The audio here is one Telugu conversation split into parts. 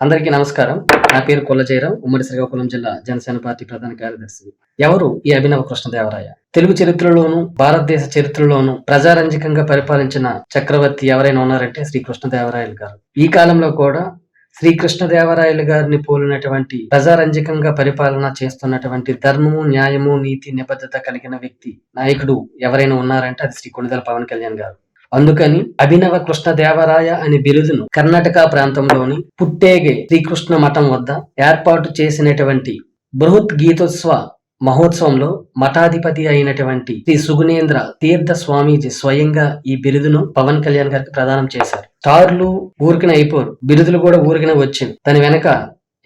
అందరికీ నమస్కారం. నా పేరు కొల్లజయరాం ఉమ్మడి శ్రీకాకుళం జిల్లా జనసేన పార్టీ ప్రధాన కార్యదర్శి. ఎవరు ఈ అభినవ కృష్ణదేవరాయ? తెలుగు చరిత్రలోను భారతదేశ చరిత్రలోను ప్రజారంజకంగా పరిపాలించిన చక్రవర్తి ఎవరైనా ఉన్నారంటే శ్రీ కృష్ణదేవరాయలు గారు. ఈ కాలంలో కూడా శ్రీ కృష్ణదేవరాయలు గారిని పోలినటువంటి ప్రజారంజకంగా పరిపాలన చేస్తున్నటువంటి ధర్మము న్యాయము నీతి నిబద్ధత కలిగిన వ్యక్తి నాయకుడు ఎవరైనా ఉన్నారంటే అది శ్రీ కొణిదల పవన్ కళ్యాణ్ గారు. అందుకని అభినవ కృష్ణదేవరాయ అనే బిరుదును కర్ణాటక ప్రాంతంలోని పుట్టేగే శ్రీకృష్ణ మఠం వద్ద ఏర్పాటు చేసినటువంటి బృహత్ గీతోత్సవ మహోత్సవంలో మఠాధిపతి అయినటువంటి శ్రీ సుగుణేంద్ర తీర్థ స్వామీజీ స్వయంగా ఈ బిరుదును పవన్ కళ్యాణ్ గారికి ప్రదానం చేశారు. స్టార్లు ఊరికిన అయిపోరు. బిరుదులు కూడా ఊరికిన వచ్చింది. దాని వెనక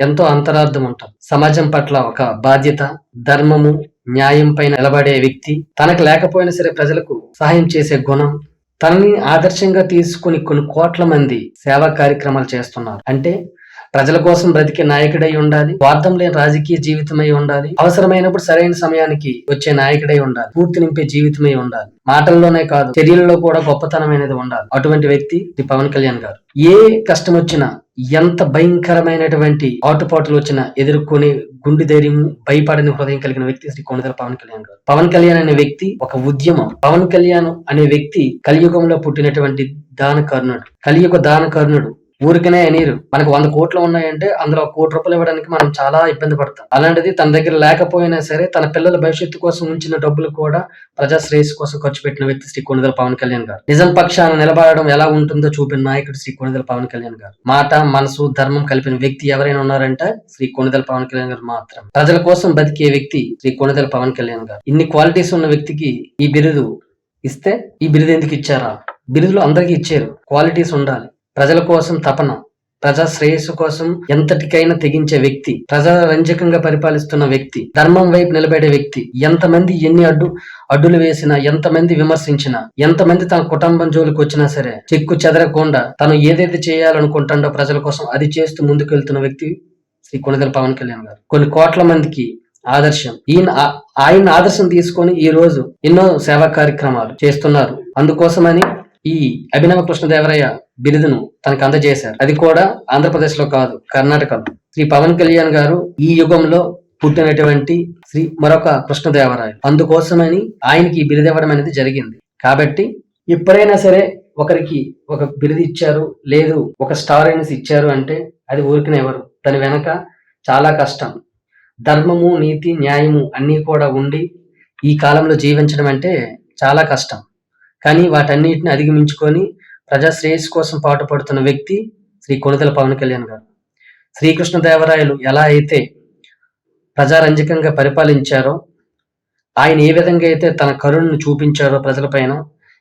ఎంతో అంతరార్థం ఉంటుంది. సమాజం పట్ల ఒక బాధ్యత ధర్మము న్యాయం పైన నిలబడే వ్యక్తి తనకు లేకపోయినా సరే ప్రజలకు సహాయం చేసే గుణం తనని ఆదర్శంగా తీసుకుని కొన్ని కోట్ల మంది సేవా కార్యక్రమాలు చేస్తున్నారు. అంటే ప్రజల కోసం బ్రతికే నాయకుడై ఉండాలి స్వార్థం లేని రాజకీయ జీవితమై ఉండాలి అవసరమైనప్పుడు సరైన సమయానికి వచ్చే నాయకుడై ఉండాలి పూర్తి నింపే జీవితమై ఉండాలి. మాటల్లోనే కాదు చర్యల్లో కూడా గొప్పతనం అనేది ఉండాలి. అటువంటి వ్యక్తి శ్రీ పవన్ కళ్యాణ్ గారు. ఏ కష్టం వచ్చినా ఎంత భయంకరమైనటువంటి ఆటుపాటులు వచ్చినా ఎదుర్కొని గుండె ధైర్యం భయపడని హృదయం కలిగిన వ్యక్తి శ్రీ కొణిదల పవన్ కళ్యాణ్ గారు. పవన్ కళ్యాణ్ అనే వ్యక్తి ఒక ఉద్యమం. పవన్ కళ్యాణ్ అనే వ్యక్తి కలియుగంలో పుట్టినటువంటి దాన కర్ణుడు కలియుగ దాన కర్ణుడు ఊరికనే అనీరు. మనకు వంద కోట్లు ఉన్నాయంటే అందులో కోటి రూపాయలు ఇవ్వడానికి మనం చాలా ఇబ్బంది పడతాం. అలాంటిది తన దగ్గర లేకపోయినా సరే తన పిల్లల భవిష్యత్తు కోసం ఉంచిన డబ్బులు కూడా ప్రజాశ్రేయస్సు కోసం ఖర్చు పెట్టిన వ్యక్తి శ్రీ కొణిదల పవన్ కళ్యాణ్ గారు. నిజం పక్షాన నిలబడడం ఎలా ఉంటుందో చూపిన నాయకుడు శ్రీ కొణిదల పవన్ కళ్యాణ్ గారు. మాట మనసు ధర్మం కలిపిన వ్యక్తి ఎవరైనా ఉన్నారంటే శ్రీ కొణిదల పవన్ కళ్యాణ్ గారు మాత్రం ప్రజల కోసం బతికే వ్యక్తి శ్రీ కొణిదల పవన్ కళ్యాణ్ గారు. ఇన్ని క్వాలిటీస్ ఉన్న వ్యక్తికి ఈ బిరుదు ఇస్తే ఈ బిరుదు ఎందుకు ఇచ్చారా? బిరుదులు అందరికీ ఇచ్చారు. క్వాలిటీస్ ఉండాలి. ప్రజల కోసం తపన ప్రజా శ్రేయస్సు కోసం ఎంతటికైనా తెగించే వ్యక్తి ప్రజా రంజకంగా పరిపాలిస్తున్న వ్యక్తి ధర్మం వైపు నిలబడే వ్యక్తి ఎంతమంది ఎన్ని అడ్డు అడ్డులు వేసినా ఎంతమంది విమర్శించినా ఎంతమంది తన కుటుంబం జోలికి వచ్చినా సరే చెక్కు చెదరకుండా తను ఏదైతే చేయాలనుకుంటాడో ప్రజల కోసం అది చేస్తూ ముందుకెళ్తున్న వ్యక్తి శ్రీ కొనిదల పవన్ కళ్యాణ్ గారు. కొన్ని కోట్ల మందికి ఆదర్శం. ఈయన ఆయన ఆదర్శం తీసుకొని ఈ రోజు ఎన్నో సేవా కార్యక్రమాలు చేస్తున్నారు. అందుకోసమని ఈ అభినవ కృష్ణదేవరయ్య బిరుదును తనకు అందజేశారు. అది కూడా ఆంధ్రప్రదేశ్లో కాదు కర్ణాటకలో. శ్రీ పవన్ కళ్యాణ్ గారు ఈ యుగంలో పుట్టినటువంటి శ్రీ మరొక కృష్ణదేవరాయ అందుకోసమని ఆయనకి ఈ బిరుదు ఇవ్వడం అనేది జరిగింది. కాబట్టి ఎప్పుడైనా సరే ఒకరికి ఒక బిరుదు ఇచ్చారు లేదు ఒక స్టార్ అనేసి ఇచ్చారు అంటే అది ఊరికనే ఎవరు? దాని వెనక చాలా కష్టం. ధర్మము నీతి న్యాయము అన్నీ కూడా ఉండి ఈ కాలంలో జీవించడం అంటే చాలా కష్టం. కానీ వాటన్నిటిని అధిగమించుకొని ప్రజా శ్రేయస్సు కోసం పాటుపడుతున్న వ్యక్తి శ్రీ కొనిదల పవన్ కళ్యాణ్ గారు. శ్రీకృష్ణదేవరాయలు ఎలా అయితే ప్రజారంజకంగా పరిపాలించారో ఆయన ఏ విధంగా అయితే తన కరుణను చూపించారో ప్రజలపైన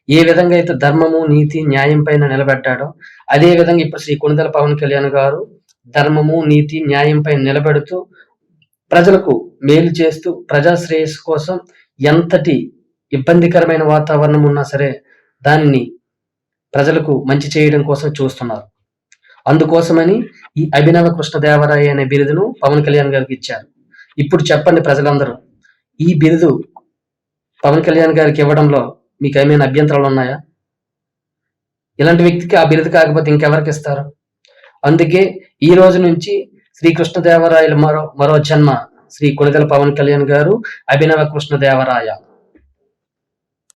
ఏ విధంగా అయితే ధర్మము నీతి న్యాయం పైన నిలబెట్టాడో అదే విధంగా ఇప్పుడు శ్రీ కొనిదల పవన్ కళ్యాణ్ గారు ధర్మము నీతి న్యాయం పైన నిలబెడుతూ ప్రజలకు మేలు చేస్తూ ప్రజా శ్రేయస్సు కోసం ఎంతటి ఇబ్బందికరమైన వాతావరణం ఉన్నా సరే దానిని ప్రజలకు మంచి చేయడం కోసం చూస్తున్నారు. అందుకోసమని ఈ అభినవ కృష్ణదేవరాయ అనే బిరుదును పవన్ కళ్యాణ్ గారికి ఇచ్చారు. ఇప్పుడు చెప్పండి ప్రజలందరూ ఈ బిరుదు పవన్ కళ్యాణ్ గారికి ఇవ్వడంలో మీకు ఏమైనా అభ్యంతరాలు ఉన్నాయా? ఇలాంటి వ్యక్తికి ఆ బిరుదు కాకపోతే ఇంకెవరికి ఇస్తారు? అందుకే ఈ రోజు నుంచి శ్రీకృష్ణదేవరాయలు మరో మరో జన్మ శ్రీ కొనిదల పవన్ కళ్యాణ్ గారు అభినవ కృష్ణదేవరాయ